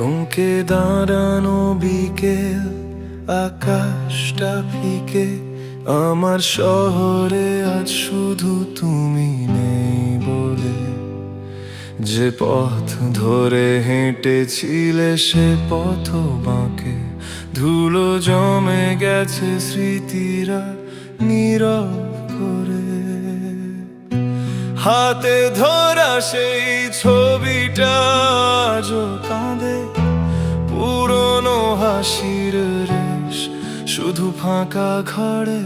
থমকে দাঁড়ানো বিকেল, আকাশটা ফিকে। আমার শহরে আজ শুধু তুমি নেই বলে। যে পথ ধরে হেঁটেছিলে সে পথ বাঁকে। ধুলো জমে গেছে স্মৃতিরা নীরব করে। হাতে ধরা সেই ছবিটা পুরনো হাসির শুধু ফাঁকা ঘরে